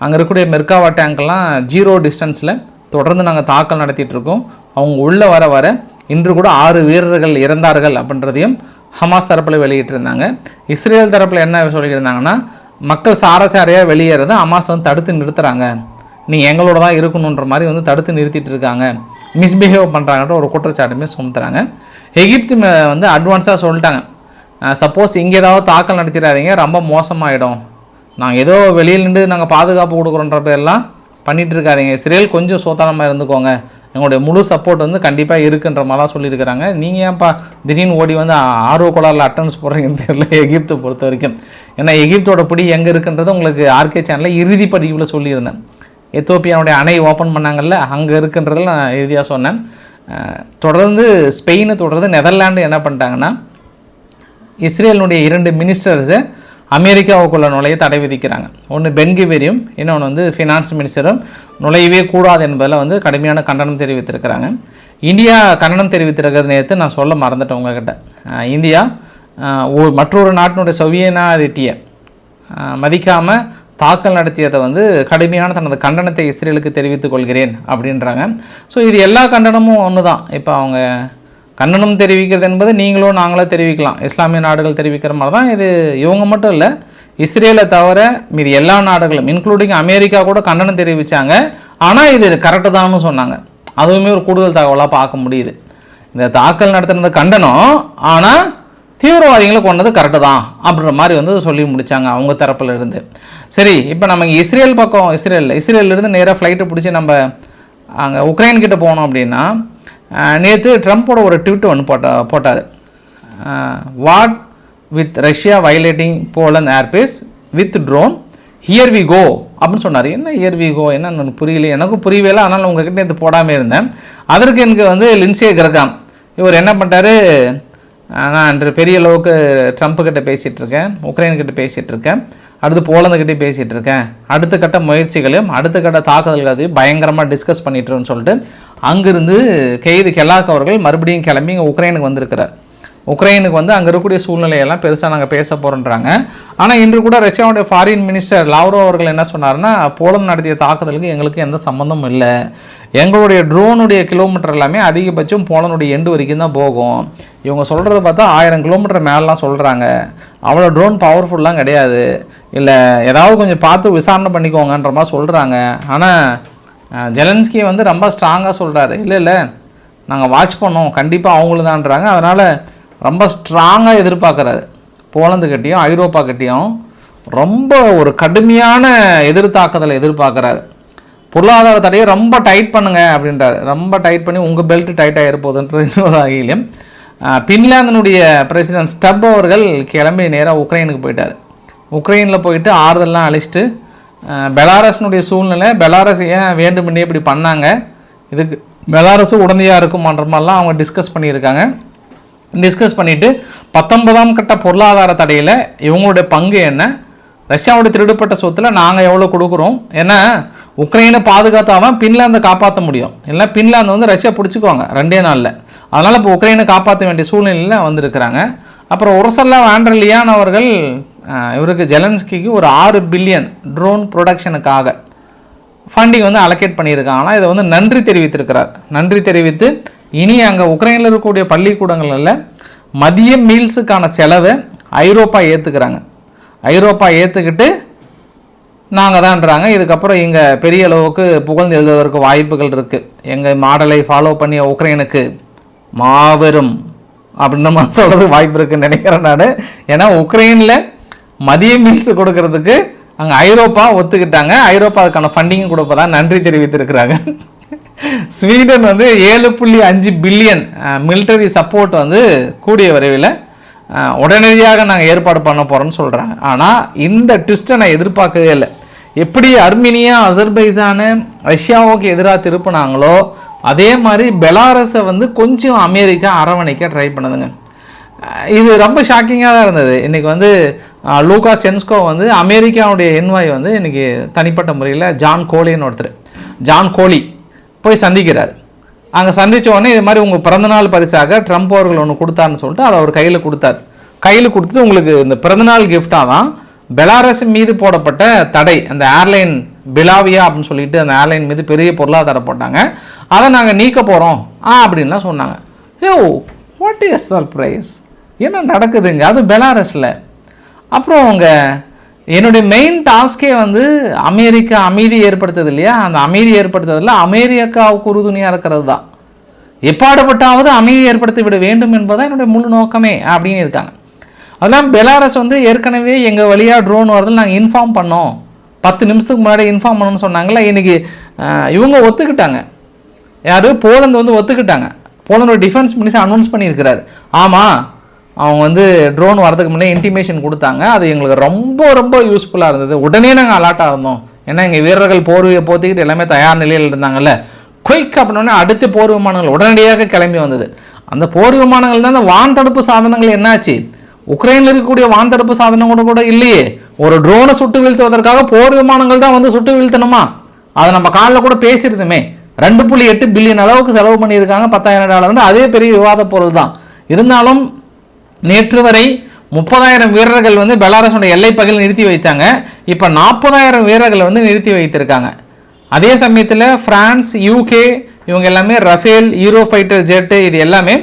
அங்கே இருக்கக்கூடிய மெர்காவா டேங்க்லாம் ஜீரோ டிஸ்டன்ஸில் தொடர்ந்து நாங்கள் தாக்கல் நடத்திட்டு இருக்கோம் அவங்க உள்ளே வர வர இன்று கூட ஆறு வீரர்கள் இறந்தார்கள் அப்படின்றதையும் ஹமாஸ் தரப்பில் வெளியிட்டிருந்தாங்க. இஸ்ரேல் தரப்பில் என்ன சொல்லியிருந்தாங்கன்னா மக்கள் சாரசாரையாக வெளியேறதை ஹமாஸ் வந்து தடுத்து நிறுத்துகிறாங்க நீங்கள் எங்களோட தான் இருக்கணுன்ற மாதிரி வந்து தடுத்து நிறுத்திட்டு இருக்காங்க மிஸ்பிஹேவ் பண்ணுறாங்கன்ற ஒரு குற்றச்சாட்டுமே சுமத்துறாங்க. எகிப்து மே- வந்து அட்வான்ஸாக சொல்லிட்டாங்க. சப்போஸ் இங்கே ஏதாவது தாக்கல் நடத்திடாதீங்க ரொம்ப மோசமாகிடும் நாங்கள் ஏதோ வெளியில் நின்று நாங்கள் பாதுகாப்பு கொடுக்குறோன்ற பேர்லாம் பண்ணிட்டு இருக்காருங்க இஸ்ரேல் கொஞ்சம் சோதானமாக இருந்துக்கோங்க. எங்களுடைய முழு சப்போர்ட் வந்து கண்டிப்பாக இருக்குன்ற மாதிரிலாம் சொல்லியிருக்கிறாங்க. நீங்கள் ஏன்ப்பா திடீர்னு ஓடி வந்து ஆர்வ கோளாறில் அட்டன்ஸ் போடுறீங்கன்னு தெரியல. எகிப்தை பொறுத்த வரைக்கும். ஏன்னா எகிப்தோட பிடி எங்கே இருக்குன்றது உங்களுக்கு ஆர்கே சேனலில் இறுதி பதிவில் சொல்லியிருந்தேன். எத்தோப்பியாவுடைய அணை ஓப்பன் பண்ணாங்கல்ல அங்கே இருக்குன்றதில் நான் இறுதியாக சொன்னேன். தொடர்ந்து ஸ்பெயினை தொடர்ந்து நெதர்லாண்டு என்ன பண்ணிட்டாங்கன்னா இஸ்ரேலினுடைய இரண்டு மினிஸ்டர்ஸை அமெரிக்காவுக்குள்ள நுழைய தடை விதிக்கிறாங்க. ஒன்று பென்கிவேரியும் இன்னொன்று வந்து ஃபினான்ஸ் மினிஸ்டரும் நுழையவே கூடாது என்பதில் வந்து கடுமையான கண்டனம் தெரிவித்திருக்கிறாங்க. இந்தியா கண்டனம் தெரிவித்திருக்கிற நேற்று நான் சொல்ல மறந்துட்டேன் உங்ககிட்ட. இந்தியா ஒரு மற்றொரு நாட்டினுடைய சொவியனாரிட்டியை மதிக்காமல் தாக்கல் நடத்தியதை வந்து கடுமையான தனது கண்டனத்தை இஸ்ரேலுக்கு தெரிவித்துக் கொள்கிறேன் அப்படின்றாங்க. ஸோ இது எல்லா கண்டனமும் ஒன்று தான் இப்போ அவங்க கண்டனம் தெரிவிக்கிறது என்பது நீங்களும் நாங்களோ தெரிவிக்கலாம். இஸ்லாமிய நாடுகள் தெரிவிக்கிற மாதிரி தான் இது. இவங்க மட்டும் இல்லை இஸ்ரேலை தவிர மீது எல்லா நாடுகளும் இன்க்ளூடிங் அமெரிக்கா கூட கண்டனம் தெரிவித்தாங்க ஆனால் இது கரெக்டு தான்னு சொன்னாங்க. அதுவுமே ஒரு கூடுதல் தகவலாக பார்க்க முடியுது. இந்த தாக்கல் நடத்தினது கண்டனம் ஆனால் தீவிரவாதிகளை கொண்டது கரெக்டு தான் அப்படின்ற மாதிரி வந்து சொல்லி முடித்தாங்க அவங்க தரப்புல இருந்து. சரி இப்போ நம்ம இஸ்ரேல் பக்கம் இஸ்ரேலில் இஸ்ரேலில் இருந்து நேராக ஃப்ளைட்டை பிடிச்சி நம்ம அங்கே உக்ரைன் கிட்ட போனோம் அப்படின்னா நேற்று ட்ரம்ப்போட ஒரு ட்விட்டு ஒன்று போட்ட போட்டார். What with Russia violating Poland airbase with drone here we go அப்படின்னு சொன்னார். என்ன ஹியர் வி கோ? என்னன்னு புரியல. எனக்கும் புரியவே இல்லை அதனால் உங்ககிட்ட இது போடாமல் இருந்தேன். அதற்கு எனக்கு வந்து லின்சே கிரகாம். இவர் என்ன பண்ணிட்டாரு? நான் இன்று பெரிய அளவுக்கு ட்ரம்ப்புக்கிட்ட பேசிகிட்டு இருக்கேன் உக்ரைன் கிட்ட பேசிகிட்டு இருக்கேன் அடுத்து போலந்துக்கிட்டே பேசிகிட்டு இருக்கேன். அடுத்த கட்ட முயற்சிகளையும் அடுத்த கட்ட தாக்குதல்களையும் பயங்கரமாக டிஸ்கஸ் பண்ணிட்டுருன்னு சொல்லிட்டு அங்கிருந்து கெய்து கெல்லாக் அவர்கள் மறுபடியும் கிளம்பி இங்கே உக்ரைனுக்கு வந்திருக்கிறார். உக்ரைனுக்கு வந்து அங்கே இருக்கக்கூடிய சூழ்நிலையெல்லாம் பெருசாக நாங்கள் பேச போகிறோன்றாங்க ஆனால் இன்று கூட ரஷ்யாவுடைய ஃபாரின் மினிஸ்டர் லாவ்ரோ அவர்கள் என்ன சொன்னார்னா போலந்து நடத்திய தாக்குதலுக்கு எங்களுக்கு எந்த சம்மந்தமும் இல்லை. எங்களுடைய ட்ரோனுடைய கிலோமீட்டர் எல்லாமே அதிகபட்சம் போலனுடைய எண்டு வரைக்கும் தான் போகும். இவங்க சொல்கிறத பார்த்தா ஆயிரம் கிலோமீட்டர் மேலாம் சொல்கிறாங்க அவ்வளோ ட்ரோன் பவர்ஃபுல்லாம் கிடையாது. இல்லை ஏதாவது கொஞ்சம் பார்த்து விசாரணை பண்ணிக்கோங்கன்ற மாதிரி சொல்கிறாங்க ஆனால் ஜெலன்ஸ்கி வந்து ரொம்ப ஸ்ட்ராங்காக சொல்கிறாரு இல்லை இல்லை நாங்கள் வாட்ச் பண்ணோம். கண்டிப்பாக அவங்களும் தான்றாங்க அதனால் ரொம்ப ஸ்ட்ராங்காக எதிர்பார்க்குறாரு. போலந்து கிட்டேயும் ஐரோப்பா கட்டியும் ரொம்ப ஒரு கடுமையான எதிர்த்தாக்குதலை எதிர்பார்க்குறாரு. பொருளாதார தடையை ரொம்ப டைட் பண்ணுங்க அப்படின்றாரு. ரொம்ப டைட் பண்ணி உங்கள் பெல்ட் டைட் ஆகிருப்போதுன்ற இன்னொரு *laughs* வகையிலும் பின்லாந்தினுடைய பிரசிடென்ட் ஸ்டப் அவர்கள் கிளம்பி நேராக உக்ரைனுக்கு போயிட்டார். உக்ரைனில் போயிட்டு ஆறுதல்லாம் அழிச்சிட்டு பெலாரஸ்னுடைய சூழ்நிலை பெலாரஸ் ஏன் வேண்டுமென்றே இப்படி பண்ணாங்க? இதுக்கு பெலாரஸும் உடந்தையாக இருக்குமான்ற மாதிரிலாம் அவங்க டிஸ்கஸ் பண்ணியிருக்காங்க. டிஸ்கஸ் பண்ணிவிட்டு பத்தொன்பதாம் கட்ட பொருளாதார தடையில் இவங்களுடைய பங்கு என்ன? ரஷ்யாவுடைய திருடுப்பட்ட சொத்தில் நாங்கள் எவ்வளோ கொடுக்குறோம்? ஏன்னா உக்ரைனை பாதுகாத்தாதான் பின்லாந்தை காப்பாற்ற முடியும். இல்லை பின்லாந்து வந்து ரஷ்யா பிடிச்சிக்குவாங்க ரெண்டே நாளில். அதனால் இப்போ உக்ரைனை காப்பாற்ற வேண்டிய சூழ்நிலையில் வந்திருக்கிறாங்க. அப்புறம் உரசல்லா வாண்டர்லியான் அவர்கள் இவருக்கு ஜெலன்ஸ்கிக்கு ஒரு ஆறு பில்லியன் ட்ரோன் ப்ரொடக்ஷனுக்காக ஃபண்டிங் வந்து அலோகேட் ஆனால் இதை வந்து நன்றி தெரிவித்திருக்கிறார். நன்றி தெரிவித்து இனி அங்கே உக்ரைனில் இருக்கக்கூடிய பள்ளிக்கூடங்களில் மதிய மீல்ஸுக்கான செலவை ஐரோப்பா ஏற்றுக்கிறாங்க ஐரோப்பா ஏற்றுக்கிட்டு நாங்கள் தான்றாங்க இதுக்கப்புறம் இங்கே பெரிய அளவுக்கு புகழ்ந்து எழுதுவதற்கு வாய்ப்புகள் இருக்குது எங்கள் மாடலை ஃபாலோ பண்ணிய உக்ரைனுக்கு மாபெரும் அப்படின்ற மாதிரி சொல்கிறதுக்கு வாய்ப்பு இருக்குன்னு நினைக்கிறேன் நான். ஏன்னா உக்ரைனில் மதிய மீல்ஸ் கொடுக்கறதுக்கு அங்கே ஐரோப்பா ஒத்துக்கிட்டாங்க. ஐரோப்பா அதுக்கான ஃபண்டிங்கும் கொடுப்பதா நன்றி தெரிவித்திருக்கிறாங்க. ஸ்வீடன் வந்து ஏழு புள்ளி அஞ்சு பில்லியன் மிலிட்டரி சப்போர்ட் வந்து கூடிய விரைவில் உடனடியாக நாங்கள் ஏற்பாடு பண்ண போகிறோம்னு சொல்கிறாங்க ஆனால் இந்த ட்விஸ்ட்டை நான் எதிர்பார்க்கவே இல்லை. எப்படி அர்மீனியா அசர்பைசானு ரஷ்யாவுக்கு எதிராக திருப்பினாங்களோ அதே மாதிரி பெலாரஸை வந்து கொஞ்சம் அமெரிக்கா அரவணைக்க ட்ரை பண்ணுதுங்க. இது ரொம்ப ஷாக்கிங்காக தான் இருந்தது. இன்றைக்கி வந்து லூகா சென்ஸ்கோ வந்து அமெரிக்காவுடைய என்வாய் வந்து இன்றைக்கி தனிப்பட்ட முறையில் ஜான் கோலின்னு ஒருத்தர். ஜான் கோலி போய் சந்திக்கிறார். அங்கே சந்தித்த உடனே இது மாதிரி உங்கள் பிறந்தநாள் பரிசாக ட்ரம்ப் அவர்கள் ஒன்று கொடுத்தாருன்னு சொல்லிட்டு அதை அவர் கையில் கொடுத்தார். கையில் கொடுத்துட்டு உங்களுக்கு இந்த பிறந்தநாள் கிஃப்டாக தான் பெலாரஸ் மீது போடப்பட்ட தடை அந்த ஏர்லைன் பிலாவியா அப்படின்னு சொல்லிட்டு அந்த ஏர்லைன் மீது பெரிய பொருளாதாரம் போட்டாங்க. அதை நாங்கள் நீக்க போகிறோம் ஆ அப்படின்லாம் சொன்னாங்க. யோ வாட் இஸ் சர்ப்ரைஸ் என்ன நடக்குதுங்க? அது பெலாரஸில். அப்புறம் அவங்க என்னுடைய மெயின் டாஸ்கே வந்து அமெரிக்கா அமைதி ஏற்படுத்துது இல்லையா? அந்த அமைதி ஏற்படுத்துறதுல அமெரிக்காவுக்கு உறுதுணையாக இருக்கிறது தான். எப்பாடுபட்டாவது அமைதி ஏற்படுத்தி விட வேண்டும் என்பதுதான் என்னுடைய முழு நோக்கமே அப்படின்னு இருக்காங்க. அதெல்லாம் பெலாரஸ் வந்து ஏற்கனவே எங்கள் வழியாக ட்ரோன் வரதில் நாங்கள் இன்ஃபார்ம் பண்ணோம். பத்து நிமிஷத்துக்கு முன்னாடி இன்ஃபார்ம் பண்ணணும்னு சொன்னாங்களே இன்றைக்கி இவங்க ஒத்துக்கிட்டாங்க. யார்? போலந்து வந்து ஒத்துக்கிட்டாங்க. போலந்தோட டிஃபென்ஸ் மினிஸ்டர் அனௌன்ஸ் பண்ணியிருக்கிறாரு. ஆமாம் அவங்க வந்து ட்ரோன் வரதுக்கு முன்னே இன்டிமேஷன் கொடுத்தாங்க. அது எங்களுக்கு ரொம்ப ரொம்ப யூஸ்ஃபுல்லாக இருந்தது. உடனே நாங்கள் அலாட்டாக இருந்தோம். ஏன்னா எங்கள் வீரர்கள் போர்வையை போத்திக்கிட்டு எல்லாமே தயார் நிலையில் இருந்தாங்கல்ல. குயிக் அப்படின்னோடனே அடுத்த போர் விமானங்கள் உடனடியாக கிளம்பி வந்தது. அந்த போர் விமானங்கள் தான் அந்த வான் தடுப்பு சாதனங்கள் என்னாச்சு? உக்ரைனில் இருக்கக்கூடிய வான் தடுப்பு சாதனம் கூட கூட இல்லையே. ஒரு ட்ரோனை சுட்டு வீழ்த்துவதற்காக போர் விமானங்கள் தான் வந்து சுட்டு வீழ்த்தணுமா? அதை நம்ம காலில் கூட பேசியிருந்தோமே ரெண்டு புள்ளி எட்டு பில்லியன் அளவுக்கு செலவு பண்ணியிருக்காங்க பத்தாயிரம் டாலர்னு. அதே பெரிய விவாத பொருள் தான் இருந்தாலும் நேற்று வரை முப்பதாயிரம் வீரர்கள் வந்து பெலாரஸோட எல்லை பகுதியில் நிறுத்தி வைத்தாங்க. இப்போ நாற்பதாயிரம் வீரர்கள் வந்து நிறுத்தி வைத்திருக்காங்க. அதே சமயத்தில் ஃப்ரான்ஸ் யூகே இவங்க எல்லாமே ரஃபேல் யூரோ ஃபைட்டர் ஜெட்டு இது எல்லாமே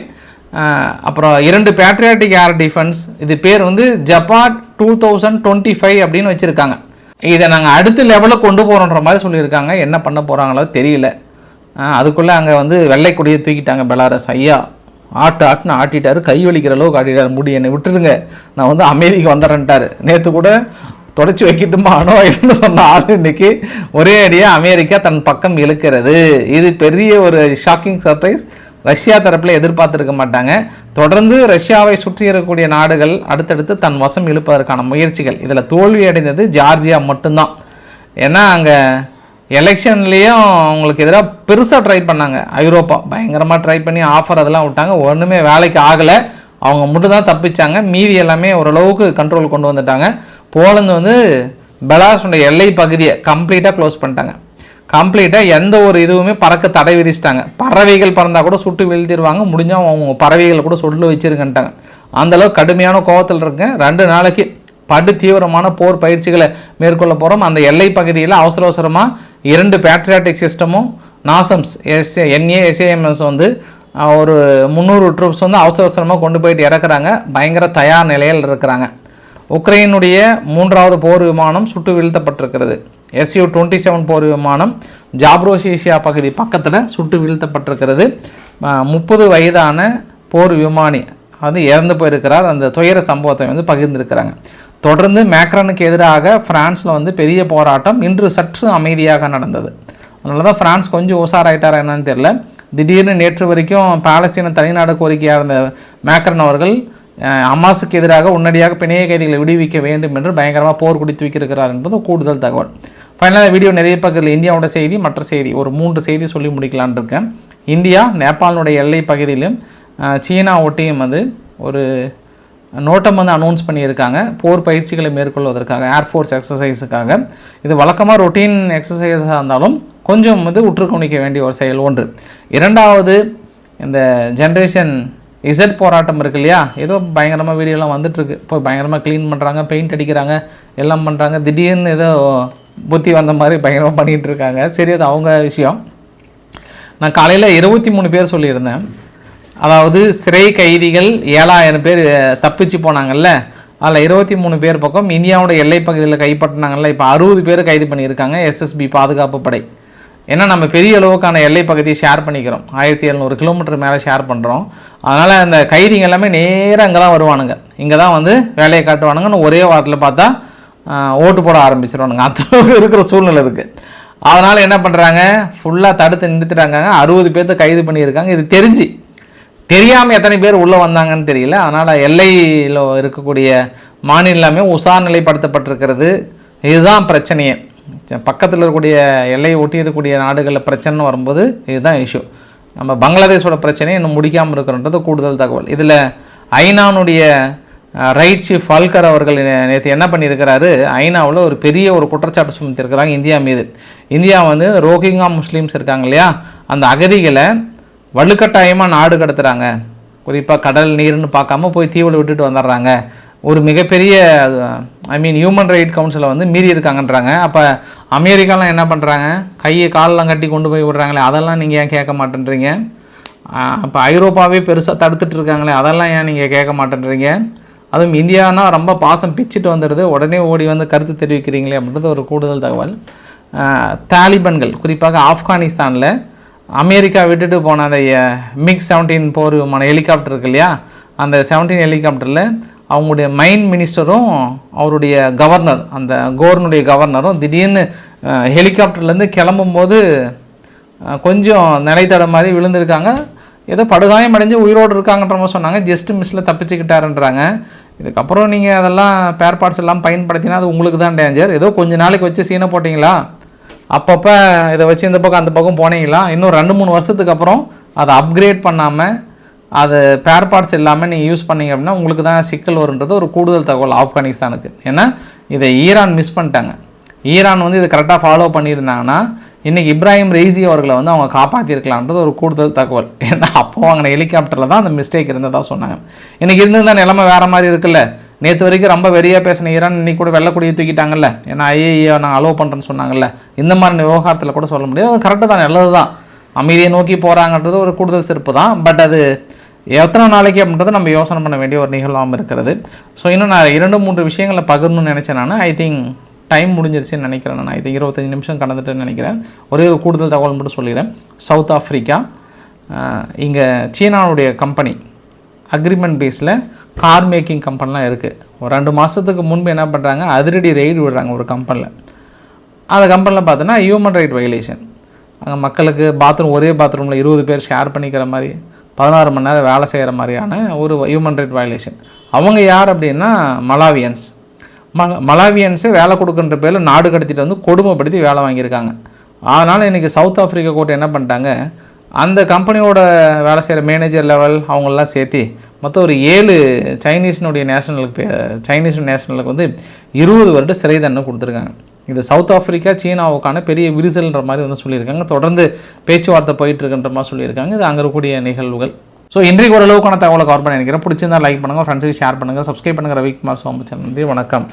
அப்புறம் இரண்டு பேட்ரியாட்டிக் ஏர் டிஃபென்ஸ் இது பேர் வந்து ஜப்பாட் டூ தௌசண்ட் டுவெண்ட்டி ஃபைவ் அப்படின்னு வச்சுருக்காங்க. இதை நாங்கள் அடுத்த லெவலில் கொண்டு போகிறோன்ற மாதிரி சொல்லியிருக்காங்க. என்ன பண்ண போகிறாங்களோ தெரியல. அதுக்குள்ளே அங்கே வந்து வெள்ளை கொடியை தூக்கிட்டாங்க பெலாரஸ். ஐயா ஆட்டு ஆட்டுன்னு ஆட்டிட்டாரு கை வலிக்கிற அளவுக்கு ஆட்டிட்டார். முடி என்னை விட்டுருங்க. நான் வந்து அமெரிக்கா வந்துடுறேன்ட்டார் நேற்று கூட தொடச்சி வைக்கட்டுமானோ அணுவாயின்னு சொன்ன ஆள் இன்னைக்கு ஒரே அடியாக அமெரிக்கா தன் பக்கம் இழுக்கிறது. இது பெரிய ஒரு ஷாக்கிங் சர்ப்ரைஸ் ரஷ்யா தரப்பில் எதிர்பார்த்திருக்க மாட்டாங்க. தொடர்ந்து ரஷ்யாவை சுற்றி இருக்கக்கூடிய நாடுகள் அடுத்தடுத்து தன் வசம் இழுப்பதற்கான முயற்சிகள். இதில் தோல்வி அடைந்தது ஜார்ஜியா மட்டும்தான். ஏன்னா அங்கே எலெக்ஷன்லேயும் அவங்களுக்கு எதிராக பெருசாக ட்ரை பண்ணாங்க. ஐரோப்பா பயங்கரமாக ட்ரை பண்ணி ஆஃபர் அதெல்லாம் விட்டாங்க. ஒன்றுமே வேலைக்கு ஆகலை. அவங்க மட்டும் தான் தப்பிச்சாங்க. மீதி எல்லாமே ஓரளவுக்கு கண்ட்ரோல் கொண்டு வந்துட்டாங்க. போலந்து வந்து பெலாஸுடைய எல்லை பகுதியை கம்ப்ளீட்டாக க்ளோஸ் பண்ணிட்டாங்க. கம்ப்ளீட்டாக எந்த ஒரு இதுவுமே பறக்க தடை விரிச்சிட்டாங்க பறவைகள் பறந்தால் கூட சுட்டு வீழ்த்திடுவாங்க. முடிஞ்சால் அவங்க பறவைகளை கூட சொல்லு வச்சுருக்கன்ட்டாங்க அந்தளவுக்கு கடுமையான கோவத்தில் இருக்கேன். ரெண்டு நாளைக்கு படு தீவிரமான போர் பயிற்சிகளை மேற்கொள்ள போகிறோம் அந்த எல்லை பகுதியில் அவசர அவசரமாக இரண்டு பேட்ரியாட்டிக் சிஸ்டமும் நாசம்ஸ் எஸ் என்ஏ எஸ்ஏஎம்எஸ் வந்து ஒரு முந்நூறு ட்ரூப்ஸ் வந்து அவசர அவசரமாக கொண்டு போயிட்டு இறக்குறாங்க. பயங்கர தயார் நிலையில் இருக்கிறாங்க. உக்ரைனுடைய மூன்றாவது போர் விமானம் சுட்டு வீழ்த்தப்பட்டிருக்கிறது. எஸ்யூ டுவெண்ட்டி செவன் போர் விமானம் ஜாப்ரோசியா பகுதி பக்கத்தில் சுட்டு வீழ்த்தப்பட்டிருக்கிறது. முப்பது வயதான போர் விமானி வந்து இறந்து போயிருக்கிறார். அந்த துயர சம்பவத்தை வந்து பகிர்ந்திருக்கிறாங்க. தொடர்ந்து மேக்ரானுக்கு எதிராக பிரான்ஸில் வந்து பெரிய போராட்டம் இன்று சற்று அமைதியாக நடந்தது. அதனால தான் ஃப்ரான்ஸ் கொஞ்சம் உஷாராயிட்டாரா என்னன்னு தெரியல. திடீர்னு நேற்று வரைக்கும் பாலஸ்தீன தனிநாடு கோரிக்கையாக இருந்த மேக்ரன் அவர்கள் அமாஸுக்கு எதிராக உடனடியாக பிணைய கைதிகளை விடுவிக்க வேண்டும் என்று பயங்கரமாக போர் குடித்து தூக்கியிருக்கிறார் என்பது கூடுதல் தகவல். ஃபைனலாக வீடியோ நிறைய பக்கத்தில் இந்தியாவோட செய்தி மற்ற செய்தி ஒரு மூன்று செய்தி சொல்லி முடிக்கலான் இருக்கேன். இந்தியா நேபாளினுடைய எல்லை பகுதியிலும் சீனா ஒட்டியும் வந்து ஒரு நோட்டம் வந்து அனௌன்ஸ் பண்ணியிருக்காங்க. போர் பயிற்சிகளை மேற்கொள்வதற்காக ஏர்ஃபோர்ஸ் எக்ஸசைஸுக்காக இது வழக்கமாக ரொட்டீன் எக்ஸசைஸாக இருந்தாலும் கொஞ்சம் வந்து உற்று கவனிக்க வேண்டிய ஒரு செயல் ஒன்று. இரண்டாவது இந்த ஜென்ரேஷன் இசட் போராட்டம் இருக்கு இல்லையா? ஏதோ பயங்கரமாக வீடியோலாம் வந்துட்டுருக்கு. இப்போ பயங்கரமாக க்ளீன் பண்ணுறாங்க பெயிண்ட் அடிக்கிறாங்க எல்லாம் பண்ணுறாங்க திடீர்னு ஏதோ புத்தி வந்த மாதிரி பயங்கரமாக பண்ணிகிட்டு இருக்காங்க சரி அது அவங்க விஷயம். நான் காலையில் இருபத்தி மூணு பேர் சொல்லியிருந்தேன். அதாவது சிறை கைதிகள் ஏழாயிரம் பேர் தப்பிச்சு போனாங்கல்ல? அதில் இருபத்தி மூணு பேர் பக்கம் இந்தியாவோட எல்லை பகுதியில் கைப்பற்றினாங்கல்ல? இப்போ அறுபது பேர் கைது பண்ணியிருக்காங்க எஸ்எஸ்பி பாதுகாப்பு படை. ஏன்னா நம்ம பெரிய அளவுக்கான எல்லை பகுதியை ஷேர் பண்ணிக்கிறோம். ஆயிரத்தி எழுநூறு கிலோமீட்டர் மேலே ஷேர் பண்ணுறோம் அதனால் அந்த கைதிங்க எல்லாமே நேராக இங்கே தான் வருவானுங்க. இங்கே தான் வந்து வேலையை காட்டுவானுங்கன்னு ஒரே வாரத்தில் பார்த்தா ஓட்டு போட ஆரம்பிச்சிருவானுங்க. அந்தளவுக்கு இருக்கிற சூழ்நிலை இருக்குது அதனால் என்ன பண்ணுறாங்க ஃபுல்லாக தடுத்து நிறுத்திட்டாங்க. அறுபது பேர்த்த கைது பண்ணியிருக்காங்க. இது தெரிஞ்சு தெரியாமல் எத்தனை பேர் உள்ளே வந்தாங்கன்னு தெரியல. அதனால் எல்லையில் இருக்கக்கூடிய மாநிலமே உசார் நிலைப்படுத்தப்பட்டிருக்கிறது. இதுதான் பிரச்சனையே. பக்கத்தில் இருக்கக்கூடிய எல்லையை ஒட்டி இருக்கக்கூடிய நாடுகளில் பிரச்சனை வரும்போது இதுதான் இஷ்யூ நம்ம பங்களாதேஷோட பிரச்சனை இன்னும் முடிக்காமல் இருக்கிறன்றது கூடுதல் தகவல். இதில் ஐநானுடைய ரைட் சீஃப் ஃபால்கர் அவர்கள் நேற்று என்ன பண்ணியிருக்கிறாரு? ஐநாவில் ஒரு பெரிய ஒரு குற்றச்சாட்டு சுமத்திருக்கிறாங்க இந்தியா மீது. இந்தியா வந்து ரோஹிங்கா முஸ்லீம்ஸ் இருக்காங்க இல்லையா? அந்த அகதிகளை வலுக்கட்டாயமாக நாடு கடத்துகிறாங்க குறிப்பாக கடல் நீர்னு பார்க்காம போய் தீவில் விட்டுட்டு வந்துடுறாங்க ஒரு மிகப்பெரிய ஐ மீன் ஹியூமன் ரைட் கவுன்சிலை வந்து மீறி இருக்காங்கன்றாங்க. அப்போ அமெரிக்காலாம் என்ன பண்ணுறாங்க கையை காலெலாம் கட்டி கொண்டு போய் விடுறாங்களே அதெல்லாம் நீங்கள் ஏன் கேட்க மாட்டேன்றீங்க? அப்போ ஐரோப்பாவே பெருசாக தடுத்துட்டு இருக்காங்களே அதெல்லாம் ஏன் நீங்கள் கேட்க மாட்டேன்றீங்க? அதுவும் இந்தியானா ரொம்ப பாசம் பிச்சுட்டு வந்துடுது. உடனே ஓடி வந்து கருத்து தெரிவிக்கிறீங்களே அப்படின்றது ஒரு கூடுதல் தகவல். தாலிபன்கள் குறிப்பாக ஆப்கானிஸ்தானில் அமெரிக்கா விட்டுட்டு போன அந்த மிக் செவன்டீன் போர் விமான ஹெலிகாப்டர் இருக்கு இல்லையா? அந்த செவன்டீன் ஹெலிகாப்டரில் அவங்களுடைய மைன் மினிஸ்டரும் அவருடைய கவர்னர் அந்த கோர்னுடைய கவர்னரும் திடீர்னு ஹெலிகாப்டர்லேருந்து கிளம்பும்போது கொஞ்சம் நிலைத்தட மாதிரி விழுந்திருக்காங்க. ஏதோ படுகாயம் அடைஞ்சு உயிரோடு இருக்காங்கன்ற மாதிரி சொன்னாங்க. ஜஸ்ட் மிஸ்ஸில் தப்பிச்சுக்கிட்டாருன்றாங்க. இதுக்கப்புறம் நீங்கள் அதெல்லாம் பேர் பார்ட்ஸ் எல்லாம் பயன்படுத்தினா அது உங்களுக்கு தான் டேஞ்சர் ஏதோ கொஞ்ச நாளைக்கு வச்சு சீனை போட்டிங்களா? அப்பப்போ இதை வச்சு இந்த பக்கம் அந்த பக்கம் போனீங்களா? இன்னும் ரெண்டு மூணு வருஷத்துக்கு அப்புறம் அதை அப்கிரேட் பண்ணாமல் அது பேர் பார்ட்ஸ் இல்லாமல் நீங்கள் யூஸ் பண்ணீங்க அப்படின்னா உங்களுக்கு தான் சிக்கல் வருன்றது ஒரு கூடுதல் தகவல் ஆப்கானிஸ்தானுக்கு. ஏன்னா இதை ஈரான் மிஸ் பண்ணிட்டாங்க. ஈரான் வந்து இதை கரெக்டாக ஃபாலோ பண்ணியிருந்தாங்கன்னா இன்றைக்கி இப்ராஹிம் ரெய்சி அவர்களை வந்து அவங்க காப்பாற்றிருக்கலான்றது ஒரு கூடுதல் தகவல். ஏன்னா அப்போ வாங்கின ஹெலிகாப்டரில் தான் அந்த மிஸ்டேக் இருந்ததாக சொன்னாங்க. இன்றைக்கி இருந்திருந்தால் நிலைமை வேறு மாதிரி இருக்குல்ல. நேற்று வரைக்கும் ரொம்ப வெறியாக பேசின ஈரான் இன்னைக்கு கூட வெள்ளக்கூடியை தூக்கிட்டாங்கல்ல. ஏன்னா ஐஏஏ நான் அலோவ் பண்ணுறேன்னு சொன்னாங்கல்ல. இந்த மாதிரி விவகாரத்தில் கூட சொல்ல முடியாது. அது கரெக்டாக தான் நல்லது தான். அமைதியை நோக்கி போகிறாங்கன்றது ஒரு கூடுதல் சிறப்பு தான். பட் அது எத்தனை நாளைக்கு அப்படின்றத நம்ம யோசனை பண்ண வேண்டிய ஒரு நிகழ்வாகவும் இருக்கிறது. ஸோ இன்னும் நான் இரண்டு மூன்று விஷயங்களை பகிரணும்னு நினச்சேன் நான். ஐ திங்க் டைம் முடிஞ்சிருச்சுன்னு நினைக்கிறேன் நான். இது இருபத்தஞ்சி நிமிஷம் கடந்துட்டுன்னு நினைக்கிறேன். ஒரே ஒரு கூடுதல் தகவல் மட்டும் சொல்லிடுறேன் சவுத் ஆஃப்ரிக்கா இங்கே சீனாவுடைய கம்பெனி அக்ரிமெண்ட் பேஸில் கார் மேக்கிங் கம்பெனிலாம் இருக்குது ஒரு ரெண்டு மாதத்துக்கு முன்பு என்ன பண்ணுறாங்க அதிரடி ரெய்டு விடுறாங்க ஒரு கம்பெனியில் அந்த கம்பெனியில் பார்த்தோன்னா ஹியூமன் ரைட் வயலேஷன் அங்கே மக்களுக்கு பாத்ரூம் ஒரே பாத்ரூமில் இருபது பேர் ஷேர் பண்ணிக்கிற மாதிரி பதினாறு மணி நேரம் வேலை செய்கிற மாதிரியான ஒரு ஹியூமன் ரைட் வயலேஷன் அவங்க யார் அப்படின்னா? மலாவியன்ஸ் ம மலாவியன்ஸு வேலை கொடுக்குன்ற பேரில் நாடு கடத்திட்டு வந்து கொடுமைப்படுத்தி வேலை வாங்கியிருக்காங்க. அதனால் இன்றைக்கி சவுத் ஆஃப்ரிக்கா கோர்ட் என்ன பண்ணிட்டாங்க? அந்த கம்பெனியோட வேலை செய்கிற மேனேஜர் லெவல் அவங்களெலாம் சேர்த்து மொத்தம் ஒரு ஏழு சைனீஸினுடைய நேஷனலுக்கு சைனீஸ் நேஷனலுக்கு வந்து இருபது வருட சிறை தண்டனை கொடுத்துருக்காங்க. இது சவுத் ஆஃப்ரிக்கா சீனாவுக்கான பெரிய விரிசல்ன்ற மாதிரி வந்து சொல்லியிருக்காங்க. தொடர்ந்து பேச்சுவார்த்தை போயிட்டு இருக்குன்ற மாதிரி சொல்லியிருக்காங்க. இது அங்கே இருக்கக்கூடிய நிகழ்வுகள். ஸோ இன்றைக்கு ஓரளவுக்கான தகவலை கவர் பண்ணி நினைக்கிறேன். பிடிச்சிருந்தா லைக் பண்ணுங்கள் ஃப்ரெண்ட்ஸுக்கு ஷேர் பண்ணுங்கள் சப்ஸ்கிரைப் பண்ணுங்கள் ரவிக்குமார் சோமச்சன் நன்றி வணக்கம்.